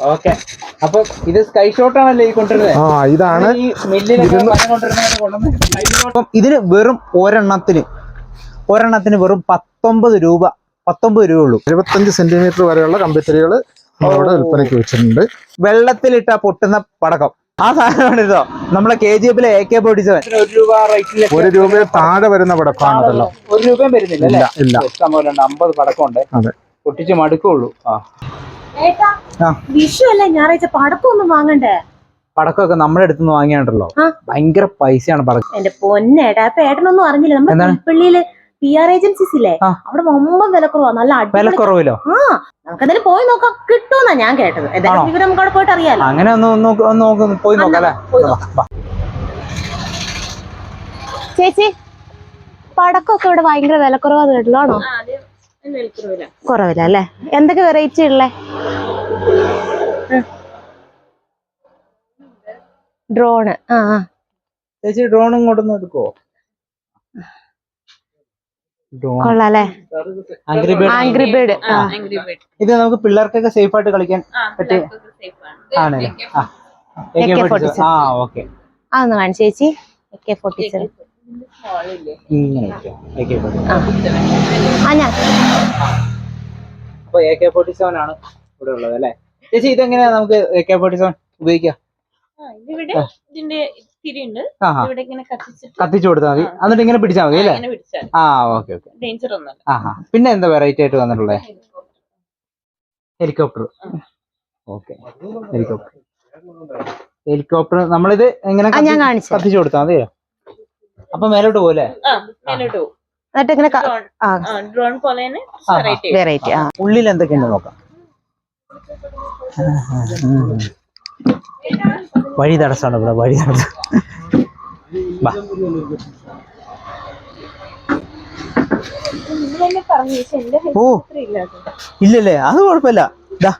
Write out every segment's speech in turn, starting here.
Okay അപ്പൊ ഇത് sky shot ആണല്ലേ ഈ കൊണ്ടുവരുന്നത് ആ ഇതാണ്. അപ്പം ഇതിന് വെറും ഒരെണ്ണത്തിന് ഒരെണ്ണത്തിന് വെറും പത്തൊമ്പത് രൂപ പത്തൊമ്പത് രൂപ ഉള്ളൂ. എഴുപത്തഞ്ച് സെന്റിമീറ്റർ വരെയുള്ള കമ്പിത്തിരികൾ നമ്മളിവിടെ വിൽപ്പനയ്ക്ക് വെച്ചിട്ടുണ്ട്. വെള്ളത്തിലിട്ട പൊട്ടുന്ന പടക്കം. ആ സാധനമാണ് ഇതോ നമ്മളെ കെ ജി എഫിലെ എ കെ ഫോർട്ടി സെവൻ ഒരു രൂപ റേറ്റിലൊക്കെ ഒരു രൂപയിൽ താഴെ വരുന്ന പടക്കാണല്ലോ ഒരു രൂപയും വരുന്നില്ല ഇല്ല ഇല്ല. ഉണ്ട്. അമ്പത് പടക്കമുണ്ട്. അതെ. പൊട്ടിച്ച് മടുക്കുള്ളൂ. ആ. ഏട്ടാ ആ. വിഷു അല്ല? ഞായറാഴ്ച പടക്കമൊന്നും വാങ്ങണ്ടേ? പടക്കമൊക്കെ നമ്മുടെ അടുത്ത് നിന്ന് വാങ്ങിയാണ്ടല്ലോ. ആ. ഭയങ്കര പൈസയാണ് പടക്കം എന്റെ പൊന്നേടാ അപ്പൊ ഏട്ടനൊന്നും അറിഞ്ഞില്ല. നമ്മുടെ എന്താണ്? പുൽപ്പള്ളിയിൽ പി ആർ ഏജൻസീസ് ഇല്ലേ? അവിടെ ഒമ്പത് വിലക്കുറവാ. നല്ല വിലക്കുറവല്ലോ വിലക്കുറവിലോ? ആ നമുക്ക് എന്തായാലും പോയി നോക്കാം. കിട്ടുമെന്നാ ഞാൻ കേട്ടത്? എന്തായാലും വിവരം നമുക്ക് അവിടെ പോയിട്ട് അറിയാലോ. അങ്ങനെ ഒന്ന് പോയി നോക്കാം അല്ലേ. ചേച്ചി പടക്കമൊക്കെ ഇവിടെ ഭയങ്കര വിലക്കുറവാന്ന് കേട്ടല്ലോ കുറവില്ല അല്ലേ? എന്തൊക്കെ വെറൈറ്റി ഉള്ളേ? ഡ്രോണ് ആ ആ. ചേച്ചി ഡ്രോൺ ഇങ്ങോട്ടൊന്ന് എടുക്കുവോ? ആംഗ്രി ബേർഡ് ഇത് നമുക്ക് പിള്ളേർക്കൊക്കെ സേഫ് ആയിട്ട് കളിക്കാൻ പറ്റിയ ആണല്ലേ? ആ. AK-47. ആ ഓക്കെ അതൊന്ന് കാണിച്ചു ചേച്ചി. K forty seven AK-47. ആ. ഞാൻ. അപ്പൊ എ കെ ഫോർട്ടി സെവൻ ആണ് ഇവിടെ ഉള്ളത് അല്ലേ? ചേച്ചി ഇതെങ്ങനെയാ നമുക്ക് എ കെ ഫോർട്ടി സെവൻ ഉപയോഗിക്കാം? ആ ഇവിടെ ഇങ്ങനെ കത്തിച്ചിട്ട് കത്തിച്ചു കൊടുത്താൽ മതി. എന്നിട്ട് ഇങ്ങനെ പിടിച്ചാൽ മതി അല്ലേ? ഇങ്ങനെ പിടിച്ചാൽ ആ ഓക്കെ ഓക്കെ. ഡേഞ്ചർ ആ പിന്നെ എന്താ വെറൈറ്റി ആയിട്ട് വന്നിട്ടുള്ളത് ഹെലികോപ്റ്റർ ഓക്കെ. ഹെലികോപ്റ്റർ ഹെലികോപ്റ്റർ നമ്മളിത് എങ്ങനെ ആ, ഞാൻ കാണിച്ചു തരാം. കത്തിച്ചു കൊടുത്താൽ മതിയോ അപ്പൊ മേലോട്ട് പോലെ ആ മേലോട്ട് പോകും എന്നിട്ട് ഇങ്ങനെ ഡ്രോൺ പോലെ. വെറൈറ്റി ഉള്ളിൽ എന്തൊക്കെയുണ്ട് നോക്കാം. വഴി തടസ്സമാണ് ഇവിടെ വഴി തടസ്സം. ഓ. ഇല്ലല്ലേ? അത് കുഴപ്പമില്ല. ഇതാ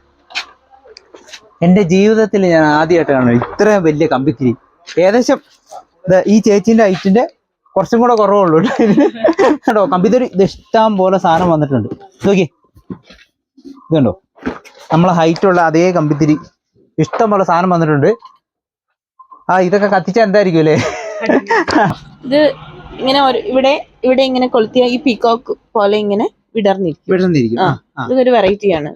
എന്റെ ജീവിതത്തിൽ ഞാൻ ആദ്യമായിട്ട് കാണുന്നത് ഇത്രയും വലിയ കമ്പിത്തിരി ഏകദേശം ഈ ചേച്ചിന്റെ ഹൈറ്റിന്റെ കുറച്ചും കൂടെ കുറവുള്ളൂ കേട്ടോ. കമ്പിത്തിരി ഇത് ഇഷ്ടം പോലെ സാധനം വന്നിട്ടുണ്ട്. നോക്കി ഇതുണ്ടോ നമ്മളെ ഹൈറ്റുള്ള അതേ കമ്പിത്തിരി ഇഷ്ടം പോലെ സാധനം വന്നിട്ടുണ്ട്. ആ ഇതൊക്കെ കത്തിച്ചാൽ എന്തായിരിക്കും അല്ലേ? ഇത് ഇങ്ങനെ ഇവിടെ ഇവിടെ ഇങ്ങനെ കൊളുത്തിയ ഈ പീകോക്ക് പോലെ ഇങ്ങനെ വിടർന്നിരിക്കും. വിടർന്നിരിക്കും. ആ ആ ഇതൊരു വെറൈറ്റിയാണ്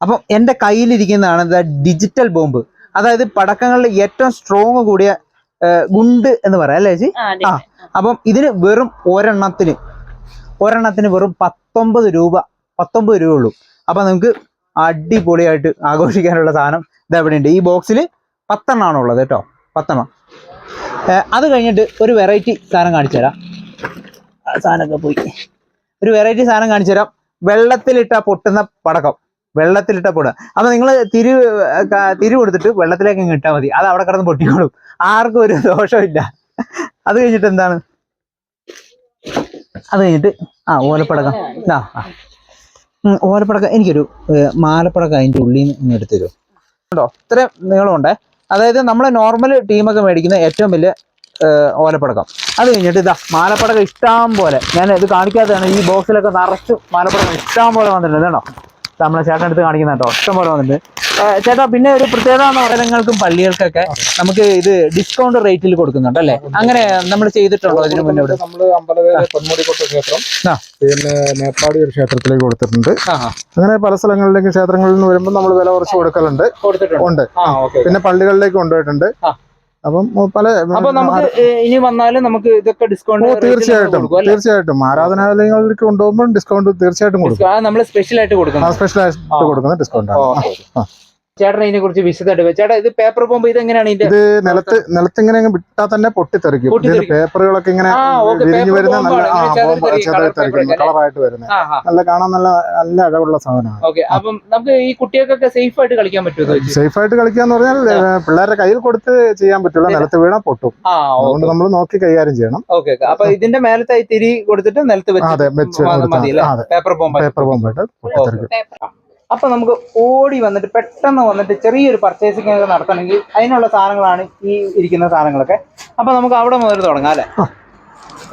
അപ്പം എന്റെ കയ്യിലിരിക്കുന്നതാണ് ദ ഡിജിറ്റൽ ബോംബ് അതായത് പടക്കങ്ങളിൽ ഏറ്റവും സ്ട്രോങ് കൂടിയ ഗുണ്ട് എന്ന് പറയാം അല്ലേ ചേച്ചി? ആ, അപ്പം ഇതിന് വെറും ഒരെണ്ണത്തിന് ഒരെണ്ണത്തിന് വെറും പത്തൊമ്പത് രൂപ പത്തൊമ്പത് രൂപ ഉള്ളൂ. അപ്പം നമുക്ക് അടിപൊളിയായിട്ട് ആഘോഷിക്കാനുള്ള സാധനം ഇതെവിടെയുണ്ട് ഈ ബോക്സിൽ പത്തെണ്ണമാണ് ഉള്ളത് കേട്ടോ പത്തെണ്ണം. അത് കഴിഞ്ഞിട്ട് ഒരു വെറൈറ്റി സാധനം കാണിച്ചു തരാം. സാധനമൊക്കെ പോയി. ഒരു വെറൈറ്റി സാധനം കാണിച്ചു തരാം. വെള്ളത്തിലിട്ട പൊട്ടുന്ന പടക്കം. വെള്ളത്തിലിട്ട പൊട. അപ്പൊ നിങ്ങൾ തിരി തിരി കൊടുത്തിട്ട് വെള്ളത്തിലേക്ക് ഇട്ടാൽ മതി. അത് അവിടെ കിടന്ന് പൊട്ടിക്കോളും. ആർക്കും ഒരു ദോഷമില്ല. അത് കഴിഞ്ഞിട്ട് എന്താണ്? അത് കഴിഞ്ഞിട്ട് ആ ഓലപ്പടക്കം. ആ. ഓലപ്പടക്കം. എനിക്കൊരു മാലപ്പടക്കം അതിന്റെ ഉള്ളിൽ നിന്ന് എടുത്തു തരുമോ? കേട്ടോ ഇത്രയും നീളമുണ്ട്? അതായത് നമ്മൾ നോർമൽ ടീമൊക്കെ മേടിക്കുന്ന ഏറ്റവും വലിയ ഓലപ്പടക്കം. അത് കഴിഞ്ഞിട്ട് ഇതാ മാലപ്പടക്കം ഇഷ്ടം പോലെ. ഞാൻ ഇത് കാണിക്കാത്തതാണ്. ഈ ബോക്സിലൊക്കെ നിറച്ചു മാലപ്പടക്കം ഇഷ്ടം പോലെ വന്നിട്ടുണ്ട്. കേട്ടോ നമ്മളെ ചേട്ടൻ എടുത്ത് കാണിക്കുന്ന കേട്ടോ. ഇഷ്ടം പോലെ വന്നിട്ടുണ്ട്. ചേട്ടാ പിന്നെ ഒരു പ്രത്യേകത എന്ന് പറയുന്നത് അമ്പലങ്ങൾക്കും പള്ളികൾക്കൊക്കെ നമുക്ക് ഇത് ഡിസ്കൗണ്ട് റേറ്റിൽ കൊടുക്കുന്നുണ്ട് അല്ലേ? അങ്ങനെ നമ്മൾ ചെയ്തിട്ടുണ്ടോ ഇതിനു മുന്നേ നമ്മൾ അമ്പലവേല പൊന്മുടിക്കോട്ട ക്ഷേത്രം. പിന്നെ മേപ്പാടി ഒരു ക്ഷേത്രത്തിലേക്ക് കൊടുത്തിട്ടുണ്ട്. അങ്ങനെ പല സ്ഥലങ്ങളിലേക്കും ക്ഷേത്രങ്ങളിൽ നിന്ന് വരുമ്പോൾ നമ്മൾ വില കുറച്ച് കൊടുക്കലുണ്ട്. ഉണ്ട്. പിന്നെ പള്ളികളിലേക്ക് കൊണ്ടുപോയിട്ടുണ്ട്. അപ്പം പല ഇനി വന്നാലും നമുക്ക് ഇതൊക്കെ ഡിസ്കൗണ്ട് തീർച്ചയായിട്ടും. തീർച്ചയായിട്ടും. ആരാധനാലയങ്ങളിലേക്ക് കൊണ്ടുപോകുമ്പോൾ ഡിസ്കൗണ്ട് തീർച്ചയായിട്ടും കൊടുക്കും. നമ്മൾ സ്പെഷ്യൽ ആയിട്ട് കൊടുക്കുന്നു. ആ സ്പെഷ്യൽ ആയിട്ട് കൊടുക്കുന്ന ഡിസ്കൗണ്ട്. ചേട്ടൻ ഇതിനെ കുറിച്ച് വിശദമായിട്ട് ചേട്ടാ ഇത് പേപ്പർ പോകുമ്പോ ഇത് എങ്ങനെയാണ് ഇത് നിലത്ത് നിലത്ത് ഇങ്ങനെ വിട്ടാൽ തന്നെ പൊട്ടിത്തെറിക്കും. പേപ്പറുകളൊക്കെ ഇങ്ങനെ വിരിഞ്ഞു വരുന്ന നല്ല ബോംബ് കളറായിട്ട് വരുന്നത്. നല്ല കാണാൻ നല്ല നല്ല അഴകുള്ള സാധനമാണ്. ഓക്കെ അപ്പം നമുക്ക് ഈ കുട്ടികൾക്കൊക്കെ സേഫ് ആയിട്ട് കളിക്കാൻ പറ്റുമോ? സേഫ് ആയിട്ട് കളിക്കാന്ന് പറഞ്ഞാൽ പിള്ളേരുടെ കയ്യിൽ കൊടുത്ത് ചെയ്യാൻ പറ്റുള്ള. നിലത്ത് വീണാൽ പൊട്ടും. അതുകൊണ്ട് നമ്മൾ നോക്കി കൈകാര്യം ചെയ്യണം. ഓക്കെ അപ്പൊ ഇതിന്റെ മേലത്തെ ഈ തിരി കൊടുത്തിട്ട് നിലത്ത് വെച്ചു പേപ്പർ പോകുമ്പോ പേപ്പർ ബോംബായിട്ട് പൊട്ടിത്തെറിക്കും. അപ്പൊ നമുക്ക് ഓടി വന്നിട്ട് പെട്ടെന്ന് വന്നിട്ട് ചെറിയൊരു പർച്ചേസിംഗ് ഒക്കെ നടത്തണമെങ്കിൽ അതിനുള്ള സാധനങ്ങളാണ് ഈ ഇരിക്കുന്ന സാധനങ്ങളൊക്കെ. അപ്പൊ നമുക്ക് അവിടെ മുതൽ തുടങ്ങാം അല്ലെ?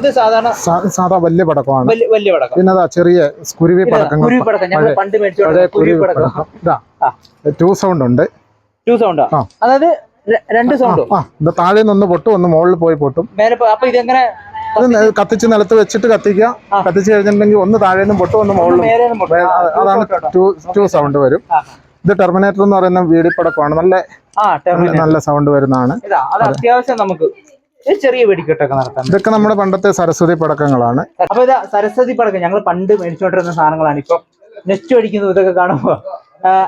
ഇത് സാധാരണ സാധാ വലിയ പടക്കമാണ്. വലിയ പടക്കം. പിന്നെ അതാ ചെറിയ കുരുവി പടക്കം കുരുവി പടക്കം. ഞങ്ങൾ പണ്ട് മേടിച്ചു കുരുവി പടക്കം. ടു സൗണ്ട് ഉണ്ട്. ടു സൗണ്ടോ. അതായത് രണ്ട് സൗണ്ട് താഴെ നിന്ന് പൊട്ടും ഒന്ന് മുകളിൽ പോയി പൊട്ടും. അപ്പൊ ഇതെങ്ങനെ നെ- കത്തിച്ച് നിലത്ത് വെച്ചിട്ട് കത്തിക്കുക. കത്തിച്ച് കഴിഞ്ഞിട്ടുണ്ടെങ്കിൽ ഒന്ന് താഴെ നിന്നും പൊട്ടും. ഒന്ന് two അതാണ്. ടു ടു സൗണ്ട് വരും. ഇത് ടെർമിനേറ്റർ എന്ന് പറയുന്ന വീടിപ്പടക്കമാണ്. നല്ല നല്ല സൗണ്ട് വരുന്നതാണ്. അത് അത്യാവശ്യം നമുക്ക് ചെറിയ വെടിക്കെട്ടൊക്കെ നടത്താം ഇതൊക്കെ നമ്മുടെ പണ്ടത്തെ സരസ്വതി പടക്കങ്ങളാണ്. അപ്പൊ ഇതാ സരസ്വതി പടക്കം. ഞങ്ങൾ പണ്ട് മേടിച്ചോണ്ടിരുന്ന സാധനങ്ങളാണ്. ഇപ്പൊ നെറ്റ് അടിക്കുന്നു ഇതൊക്കെ കാണുമ്പോ.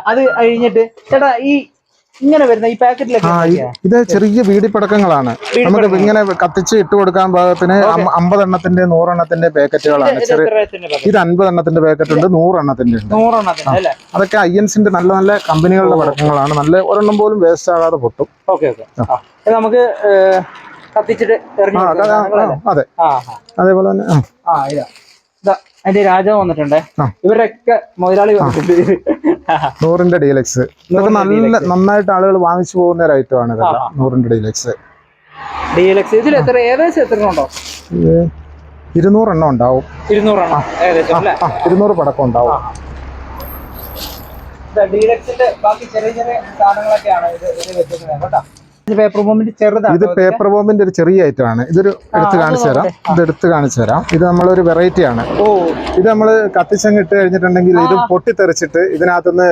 അത് കഴിഞ്ഞിട്ട് ചേട്ടാ ഈ ഇങ്ങനെ വരുന്ന ഈ പാക്കറ്റിലൊക്കെ ഇത് ചെറിയ വീടിപ്പടക്കങ്ങളാണ്. നമുക്ക് ഇങ്ങനെ കത്തിച്ച് ഇട്ട് കൊടുക്കാൻ പാകത്തിന് അമ്പതെണ്ണത്തിന്റെ നൂറെണ്ണത്തിന്റെ പാക്കറ്റുകളാണ്. ഇത് അൻപതെണ്ണത്തിന്റെ പാക്കറ്റ് ഉണ്ട്. നൂറെണ്ണത്തിന്റെ ഉണ്ട് ഐ അതൊക്കെ ഐഎൻസിന്റെ നല്ല നല്ല കമ്പനികളുടെ പടക്കങ്ങളാണ്. നല്ല ഒരെണ്ണം പോലും വേസ്റ്റ് ആകാതെ പൊട്ടും. ഓക്കെ നമുക്ക് കത്തിച്ചിട്ട് അതെ. അതേപോലെ തന്നെ ആ, ഇതാ. അതിന്റെ രാജാവ് വന്നിട്ടുണ്ട്. ഇവരൊക്കെ മുതലാളി നൂറിന്റെ ഡീലക്സ്. ഇതൊക്കെ നല്ല നന്നായിട്ട് ആളുകൾ വാങ്ങിച്ചു പോകുന്ന ഒരു ഐറ്റം ആണ് നൂറിന്റെ ഡീലക്സ്. ഡീലക്സ്. ഇതിൽ എത്ര ഏകദേശം എത്ര ഉണ്ടോ? ഇരുന്നൂറ് ഇരുന്നൂറെണ്ണം ഉണ്ടാവും. ഇരുന്നൂറ് പടക്കം ഉണ്ടാവും. ഡീലക്സിന്റെ ബാക്കി ചെറിയ ചെറിയ സാധനങ്ങളൊക്കെയാണ് ഇത് ഇത് വെച്ചിരിക്കുന്നത് കേട്ടോ. പേപ്പർ ബോംബിന്റെ ചെറുതാണ് ഇത് പേപ്പർ ബോംബിന്റെ ഒരു ചെറിയ ഐറ്റം ആണ്. ഇതൊരു എടുത്ത് അത് കാണിച്ചു തരാം. ഇത് എടുത്ത് കാണിച്ചു തരാം. ഇത് നമ്മളൊരു വെറൈറ്റി ആണ്. ഓ. ഇത് നമ്മൾ കത്തിച്ചങ്ങ് ഇട്ട് കഴിഞ്ഞിട്ടുണ്ടെങ്കിൽ ഇത് പൊട്ടിത്തെറിച്ചിട്ട് ഇതിനകത്തുനിന്ന്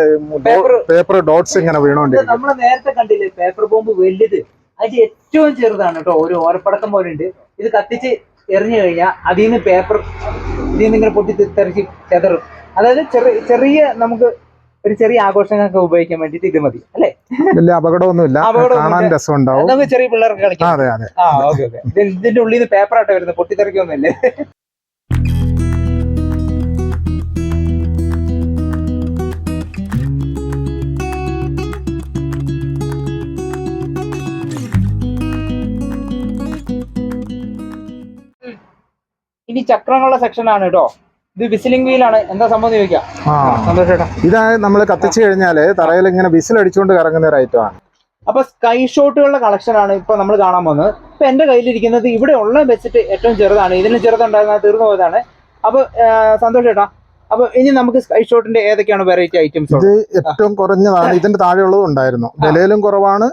പേപ്പർ ഡോട്ട്സ് ഇങ്ങനെ വീണോണ്ടിരിക്കും. നമ്മൾ നേരത്തെ കണ്ടില്ലേ പേപ്പർ ബോംബ് വലുത്. അതിന്റെ ഏറ്റവും ചെറുതാണ് കേട്ടോ. ഒരു ഓരപ്പടക്കം പോലെ ഉണ്ട്. ഇത് കത്തിച്ച് എറിഞ്ഞു കഴിഞ്ഞാൽ അതിൽ നിന്ന് പേപ്പർ ഇതിൽ നിന്ന് ഇങ്ങനെ പൊട്ടി തെറിച്ച് ചെതറും. അതായത് ചെറിയ ചെറിയ നമുക്ക് ഒരു ചെറിയ ആഘോഷങ്ങൾക്ക് ഉപയോഗിക്കാൻ വേണ്ടിയിട്ട് ഇത് മതി. അല്ലേ? വലിയ അപകടമൊന്നുമില്ല. കാണാൻ രസമുണ്ടാവും. ചെറിയ പിള്ളേർക്ക് കളിക്കാം അതെ അതെ. ഇതിന്റെ ഉള്ളിൽ നിന്ന് പേപ്പർ ആയിട്ട് വരുന്നത്. പൊട്ടിത്തെറിക്കൊന്നുമില്ലേ ഇനി ചക്രങ്ങളുടെ സെക്ഷൻ ആണ് കേട്ടോ ഇത് വിസിലിംഗ് വീലാണ് എന്താ സംഭവം ചോദിക്കാം. ആ. സന്തോഷേട്ടാ ഇതാണ് നമ്മൾ കത്തിച്ചു കഴിഞ്ഞാൽ തറയിൽ ഇങ്ങനെ വിസിൽ അടിച്ചുകൊണ്ട് കറങ്ങുന്ന ഒരു ഐറ്റം ആണ്. അപ്പൊ സ്കൈ ഷോട്ടുകളുടെ കളക്ഷൻ ആണ് ഇപ്പൊ നമ്മൾ കാണാൻ പോകുന്നത്. ഇപ്പൊ എന്റെ കയ്യിലിരിക്കുന്നത് ഇവിടെ ഉള്ള വെച്ചിട്ട് ഏറ്റവും ചെറുതാണ്. ഇതിന് ചെറുതുണ്ടായിരുന്ന തീർന്നു പോയതാണ്. അപ്പൊ സന്തോഷ ചേട്ടാ. അപ്പൊ ഇനി നമുക്ക് സ്കൈ ഷോട്ടിന്റെ ഏതൊക്കെയാണ് വെറൈറ്റി ഐറ്റംസ് ഇത് ഏറ്റവും കുറഞ്ഞതാണ്. ഇതിന്റെ താഴെയുള്ളതും ഉണ്ടായിരുന്നു. വിലയിലും കുറവാണ്.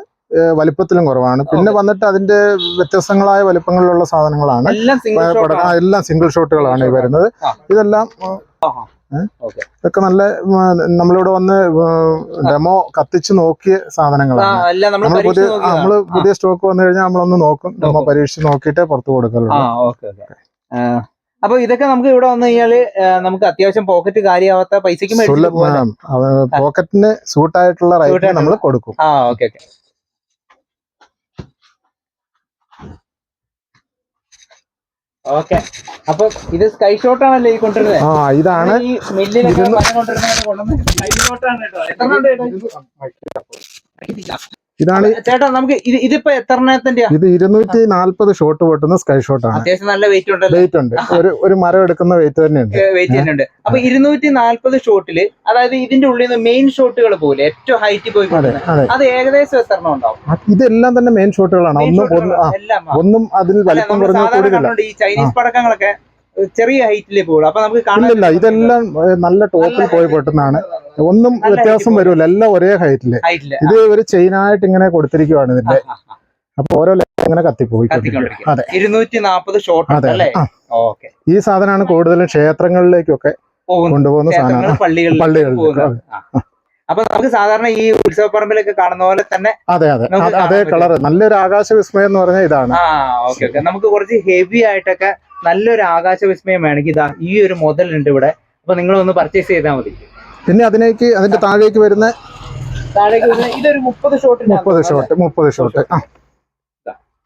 വലിപ്പത്തിലും കുറവാണ്. പിന്നെ വന്നിട്ട് അതിന്റെ വ്യത്യസ്തങ്ങളായ വലിപ്പങ്ങളിലുള്ള സാധനങ്ങളാണ്. എല്ലാം സിംഗിൾ ഷോട്ടുകളാണ് ഈ വരുന്നത്. ഇതെല്ലാം ഇതൊക്കെ നല്ല നമ്മളിവിടെ വന്ന് ഡെമോ കത്തിച്ച് നോക്കിയ സാധനങ്ങളാണ്. നമ്മൾ പുതിയ നമ്മൾ പുതിയ സ്റ്റോക്ക് വന്നു കഴിഞ്ഞാൽ നമ്മളൊന്ന് നോക്കും. ഡെമോ. പരീക്ഷിച്ച് നോക്കിയിട്ടേ പുറത്തു കൊടുക്കലുള്ളൂ. അപ്പൊ ഇതൊക്കെ നമുക്ക് ഇവിടെ വന്നു കഴിഞ്ഞാൽ നമുക്ക് അത്യാവശ്യം പോക്കറ്റ് കാര്യമാവാത്ത പൈസക്ക് പോക്കറ്റിന് സൂട്ടായിട്ടുള്ള റേറ്റ് നമ്മൾ കൊടുക്കും. ആ ഓക്കെ ഓക്കെ. ഓക്കെ. അപ്പൊ ഇത് സ്കൈ ഷോട്ട് ആണല്ലേ ഈ കൊണ്ടുവരുന്നത് ആ ഇതാണ്. ഈ മില്ലിലൊക്കെ കൊണ്ടുവരുന്നത് കൊണ്ടുവന്ന് സ്കൈ ഷോട്ടാണ് കേട്ടോ. എത്ര? ഇതാണ് ചേട്ടാ നമുക്ക് ഇത് ഇതിപ്പോ എത്രണ്ണത്തിന്റെ ഇത് ഇരുന്നൂറ്റി നാല്പത് ഷോട്ട് പൊട്ടുന്ന സ്കൈ ഷോട്ട് ആണ്. അത്യാവശ്യം നല്ല വെയിറ്റ് ഉണ്ട് വെയിറ്റ് ഉണ്ട്. ഒരു ഒരു മരം എടുക്കുന്ന വെയിറ്റ് തന്നെയുണ്ട്. വെയിറ്റ് തന്നെയുണ്ട്. അപ്പൊ ഇരുന്നൂറ്റി നാല്പത് ഷോട്ടിൽ അതായത് ഇതിന്റെ ഉള്ളിൽ നിന്ന് മെയിൻ ഷോട്ടുകൾ പോലെ ഏറ്റവും ഹൈറ്റ് പോയി അതെ ഏകദേശം എത്ര എണ്ണം ഉണ്ടാവും ഇതെല്ലാം തന്നെ മെയിൻ ഷോട്ടുകളാണ്. ഒന്നും ഒന്ന് അതിൽ വലിപ്പം കുറഞ്ഞ ഈ ചൈനീസ് പടക്കങ്ങളൊക്കെ ചെറിയ ഹൈറ്റിലേ പോകുള്ളൂ അപ്പൊ നമുക്ക് കാണാൻ ഇല്ലില്ല ഇതെല്ലാം നല്ല ടോപ്പിൽ പോയി പൊട്ടുന്നതാണ്. ഒന്നും വ്യത്യാസം വരുമല്ലോ എല്ലാം ഒരേ ഹൈറ്റിൽ. ഇത് ഒരു ചെയിനായിട്ട് ഇങ്ങനെ കൊടുത്തിരിക്കുവാണ് ഇതിന്റെ. അപ്പൊ ഓരോ ഇങ്ങനെ കത്തിപ്പോയി. അതെ. ഇരുന്നൂറ്റി നാപ്പത് ഷോട്ട് അതെ. അല്ലേ ആ. ഈ സാധനമാണ് കൂടുതലും ക്ഷേത്രങ്ങളിലേക്കൊക്കെ കൊണ്ടുപോകുന്ന സാധനം സാധനമാണ് ആ. അപ്പൊ നമുക്ക് സാധാരണ ഈ ഉത്സവപ്പറമ്പിലൊക്കെ കാണുന്ന പോലെ തന്നെ അതെ അതെ. അതേ കളർ നല്ലൊരു ആകാശ വിസ്മയം എന്ന് പറഞ്ഞാൽ ഇതാണ്. നമുക്ക് കുറച്ച് ഹെവി ആയിട്ടൊക്കെ നല്ലൊരു ആകാശ വിസ്മയം വേണമെങ്കിൽ ഇതാ ഈ ഒരു മുതലുണ്ട് ഇവിടെ. അപ്പൊ നിങ്ങൾ ഒന്ന് പർച്ചേസ് ചെയ്താൽ മതി. പിന്നെ അതിലേക്ക് അതിന്റെ താഴേക്ക് വരുന്ന താഴേക്ക് വരുന്ന ഇതൊരു മുപ്പത് ഷോട്ട് മുപ്പത് ഷോട്ട് മുപ്പത് ഷോട്ട്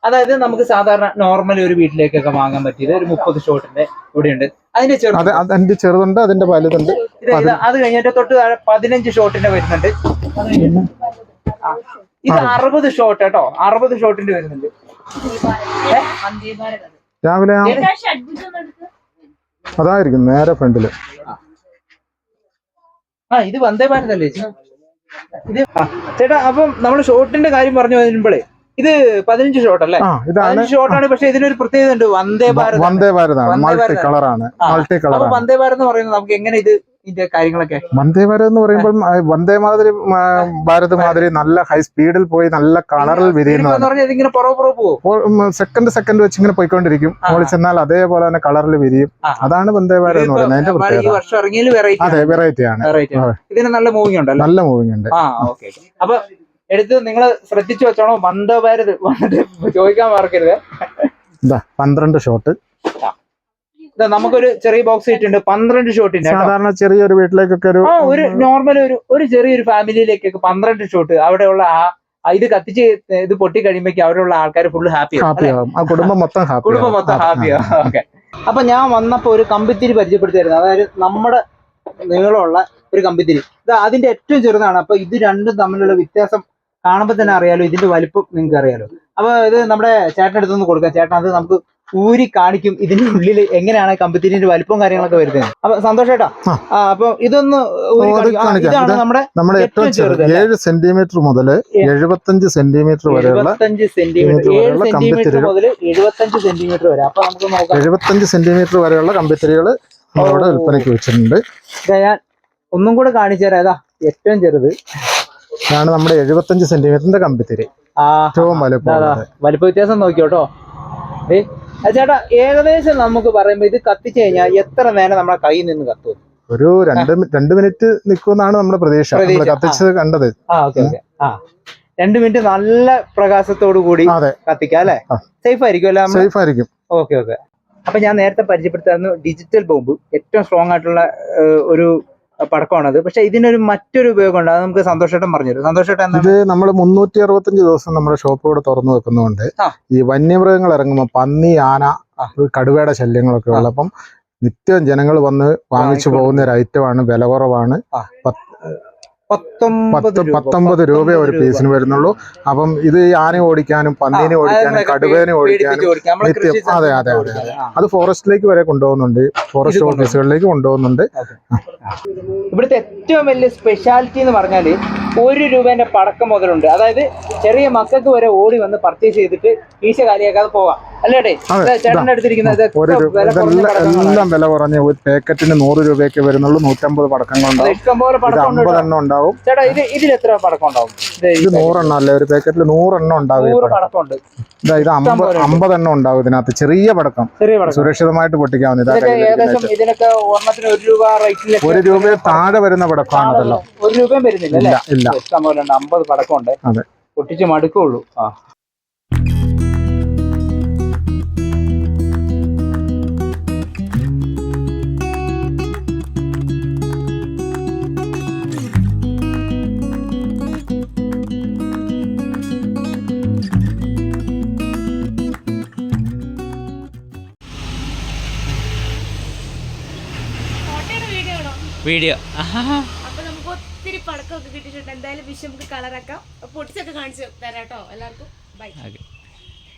അതായത് നമുക്ക് സാധാരണ നോർമൽ ഒരു വീട്ടിലേക്കൊക്കെ വാങ്ങാൻ പറ്റിയത് ഒരു മുപ്പത് ഷോട്ടിന്റെ ഇവിടെയുണ്ട്. അതിന്റെ ചെറുത് അതിന്റെ ചെറുതുണ്ട് അതിന്റെ വലുതുണ്ട്. അത് കഴിഞ്ഞിട്ട് തൊട്ട് താഴെ പതിനഞ്ച് ഷോട്ടിന്റെ വരുന്നുണ്ട്. അത് കഴിഞ്ഞിട്ട് ആ, ഇത് അറുപത് ഷോട്ട് കേട്ടോ അറുപത് ഷോട്ടിന്റെ വരുന്നുണ്ട്? രാവിലെ അതായിരിക്കും നേരെ ഫ്രണ്ടിൽ. ആ ഇത് വന്ദേ ഭാരത് അല്ലേ ഇത് ചേട്ടാ അപ്പം നമ്മൾ ഷോട്ടിന്റെ കാര്യം പറഞ്ഞു വരുമ്പോഴേ ഇത് പതിനഞ്ച് ഷോട്ട് അല്ലേ? പതിനഞ്ച് ഷോട്ടാണ് പക്ഷെ ഇതിനൊരു പ്രത്യേകത ഉണ്ട് വന്ദേ ഭാരത്. വന്ദേ ഭാരതാണ് മൾട്ടി. കളറാണ്. മൾട്ടി കളർ കളറാണ് വന്ദേ ഭാരത് എന്ന് പറയുന്നത് നമുക്ക് എങ്ങനെ ഇത് ഇതിന്റെ കാര്യങ്ങളൊക്കെ. വന്ദേ ഭാരത് എന്ന് പറയുമ്പോൾ ആ, വന്ദേ മാതിരി ആ, ഭാരത് മാതിരി നല്ല ഹൈ സ്പീഡിൽ പോയി നല്ല കളറിൽ വിരിയുന്ന സെക്കൻഡ് സെക്കൻഡ് വെച്ച് ഇങ്ങനെ പോയിക്കൊണ്ടിരിക്കും. നമ്മൾ ചെന്നാൽ അതേപോലെ തന്നെ കളറിൽ വിരിയും. ആ. അതാണ് വന്ദേ ഭാരത് എന്ന് പറയുന്നത്. അതിന്റെ പ്രത്യേകത. അതെ വെറൈറ്റി ആണ്. ഇതിന് നല്ല മൂവിംഗ് ഉണ്ട് നല്ല മൂവിംഗ് ഉണ്ട്. ആ അപ്പൊ എടുത്ത് നിങ്ങൾ ശ്രദ്ധിച്ചു വെച്ചോണോ. വന്ദേ ഭാരത് വന്നിട്ട് ചോദിക്കാൻ മറക്കരുത്. പന്ത്രണ്ട് ഷോട്ട് ഇതാ നമുക്കൊരു ചെറിയ ബോക്സ് കിട്ടിയിട്ടുണ്ട് പന്ത്രണ്ട് ഷോട്ടിന്റെ സാധാരണ ചെറിയൊരു വീട്ടിലേക്കൊക്കെ ഒരു ഒരു നോർമൽ ഒരു ഒരു ചെറിയൊരു ഫാമിലിയിലേക്കൊക്കെ പന്ത്രണ്ട് ഷോട്ട് അവിടെയുള്ള ആ ഇത് കത്തിച്ച് ഇത് പൊട്ടി കഴിയുമ്പോഴേക്ക് അവിടെയുള്ള ആൾക്കാർ ഫുള്ള് ഹാപ്പി ആവും ആ കുടുംബം മൊത്തം കുടുംബം മൊത്തം ഹാപ്പിയാ ഓക്കെ അപ്പൊ ഞാൻ വന്നപ്പോ ഒരു കമ്പിത്തിരി പരിചയപ്പെടുത്തിയായിരുന്നു. അതായത് നമ്മുടെ നീളമുള്ള ഒരു കമ്പിത്തിരി. ഇത് അതിന്റെ ഏറ്റവും ചെറുതാണ്. അപ്പൊ ഇത് രണ്ടും തമ്മിലുള്ള വ്യത്യാസം കാണുമ്പോൾ തന്നെ അറിയാലോ ഇതിന്റെ വലിപ്പം നിങ്ങൾക്ക് അറിയാലോ അപ്പൊ ഇത് നമ്മുടെ ചേട്ടൻ അടുത്തൊന്ന് കൊടുക്കാം. ചേട്ടൻ അത് നമുക്ക് ഊരി കാണിക്കും ഇതിന്റെ ഉള്ളിൽ എങ്ങനെയാണ് കമ്പിത്തിരിന്റെ വലിപ്പവും കാര്യങ്ങളൊക്കെ വരുന്നത്. അപ്പൊ സന്തോഷം ചേട്ടാ ആ. ആ അപ്പൊ ഇതൊന്ന്. ഇതാണ് നമ്മുടെ നമ്മുടെ ഏറ്റവും ചെറുത് ഏഴ് സെന്റിമീറ്റർ മുതൽ എഴുപത്തഞ്ച് സെന്റിമീറ്റർ എഴുപത്തഞ്ച് സെന്റിമീറ്റർ. മുതൽ എഴുപത്തഞ്ച് സെന്റിമീറ്റർ വരെ. അപ്പൊ നമുക്ക് നോക്കാം. എഴുപത്തഞ്ച് സെന്റിമീറ്റർ വരെയുള്ള കമ്പിത്തിരികൾ നമ്മളിവിടെ. വിൽപ്പനയ്ക്ക് വെച്ചിട്ടുണ്ട്. ഞാൻ ഒന്നും കൂടെ കാണിച്ചു തരാം. ഏറ്റവും ചെറുത്. ഇതാണ് നമ്മുടെ എഴുപത്തഞ്ച് സെന്റിമീറ്ററിന്റെ കമ്പിത്തിരി. ആ ഏറ്റവും വലുപ്പം വലിപ്പ വ്യത്യാസം നോക്കിയോട്ടോ. ഏ ചേട്ടാ ഏകദേശം നമുക്ക് പറയുമ്പോ ഇത് കത്തിച്ചു കഴിഞ്ഞാൽ എത്ര നേരം നമ്മുടെ കയ്യിൽ നിന്ന് കത്തും? ഒരു രണ്ട് രണ്ട് മിനിറ്റ് നിൽക്കുമെന്നാണ് നമ്മുടെ പ്രതീക്ഷ. കത്തിച്ചത് കണ്ടത്. ആ ഓക്കെ ഓക്കെ. ആ. രണ്ട് മിനിറ്റ് നല്ല പ്രകാശത്തോടു കൂടി കത്തിക്കാം അല്ലെ? സേഫ് ആയിരിക്കും അല്ലെ സേഫ് ആയിരിക്കും ഓക്കെ ഓക്കെ. അപ്പൊ ഞാൻ നേരത്തെ പരിചയപ്പെടുത്തായിരുന്നു ഡിജിറ്റൽ ബോംബ്. ഏറ്റവും സ്ട്രോങ് ആയിട്ടുള്ള ഒരു പടക്കമാണത്. പക്ഷെ ഇതിനൊരു മറ്റൊരു ഉപയോഗം ഉണ്ട് അത് നമുക്ക് സന്തോഷേട്ടൻ പറഞ്ഞുതരും. സന്തോഷേട്ടൻ ഇത് നമ്മൾ മുന്നൂറ്റി അറുപത്തഞ്ച് ദിവസം നമ്മുടെ ഷോപ്പ് ഇവിടെ തുറന്നു വെക്കുന്നതുകൊണ്ട്. ഈ വന്യമൃഗങ്ങൾ ഇറങ്ങുമ്പോൾ പന്നി ആന. കടുവയുടെ ശല്യങ്ങളൊക്കെ. ഉള്ളപ്പം നിത്യം ജനങ്ങൾ വന്ന് വാങ്ങിച്ചു പോകുന്ന ഒരു ഐറ്റമാണ്. വില കുറവാണ്. പത്തൊമ്പത് പത്ത് രൂപ. ഒരു. പീസിന് വരുന്നുള്ളൂ. അപ്പം ഇത് ആന ഓടിക്കാനും പന്നീനെ ഓടിക്കാനും കടുവേനെ ഓടിക്കാനും ഓടിക്കാം. നിത്യം- അതെ, അതെ, അതെ, അത്. ഫോറസ്റ്റിലേക്ക് വരെ കൊണ്ടുപോകുന്നുണ്ട്. ഫോറസ്റ്റ്. ഓഫീസുകളിലേക്ക് കൊണ്ടുപോകുന്നുണ്ട്. ഇവിടുത്തെ ഏറ്റവും വലിയ സ്പെഷ്യാലിറ്റി എന്ന് പറഞ്ഞാൽ ഒരു രൂപേന്റെ പടക്കം മുതലുണ്ട്. അതായത് ചെറിയ മക്കൾക്ക് വരെ ഓടി വന്ന് പർച്ചേസ് ചെയ്തിട്ട് ഈശ കാലിയാക്കാതെ പോവാം. എല്ലാം വില കുറഞ്ഞ ഒരു പാക്കറ്റിന് നൂറ് രൂപയൊക്കെ വരുന്നുള്ളൂ. നൂറ്റമ്പത് പടക്കങ്ങളുണ്ട് പടക്കങ്ങളുണ്ടാവും അമ്പതെണ്ണം ഉണ്ടാവും. ചേട്ടാ ഇത് ഇതിൽ എത്ര പടക്കം ഉണ്ടാവും? ഇത് നൂറെണ്ണം അല്ലേ? ഒരു പാക്കറ്റിൽ നൂറെണ്ണം ഉണ്ടാവും നൂറ് ഇതാ അമ്പത്. അമ്പതെണ്ണം ഉണ്ടാവും ഇതിനകത്ത്. ചെറിയ പടക്കം. സുരക്ഷിതമായിട്ട് പൊട്ടിക്കാവുന്ന ഏകദേശം ഇതിനൊക്കെ ഒരെണ്ണത്തിന് ഒരു രൂപ റേറ്റിൽ ഒരു രൂപ താഴെ വരുന്ന പടക്കമാണല്ലോ ഒരു രൂപയും വരുന്നില്ല ഇല്ല ഇഷ്ടം പോലെ ഉണ്ട്. അമ്പത് പടക്കം ഉണ്ട്. പൊട്ടിച്ച് മടുക്കുള്ളൂ. ആ. വീഡിയോ. അപ്പൊ നമുക്ക് ഒത്തിരി പടക്കമൊക്കെ കിട്ടിയിട്ടുണ്ട്. എന്തായാലും വിഷ് നമുക്ക് കളറാക്കാം. പൊട്ടിച്ചൊക്കെ കാണിച്ചു തരാം കേട്ടോ. എല്ലാവർക്കും. ബൈ.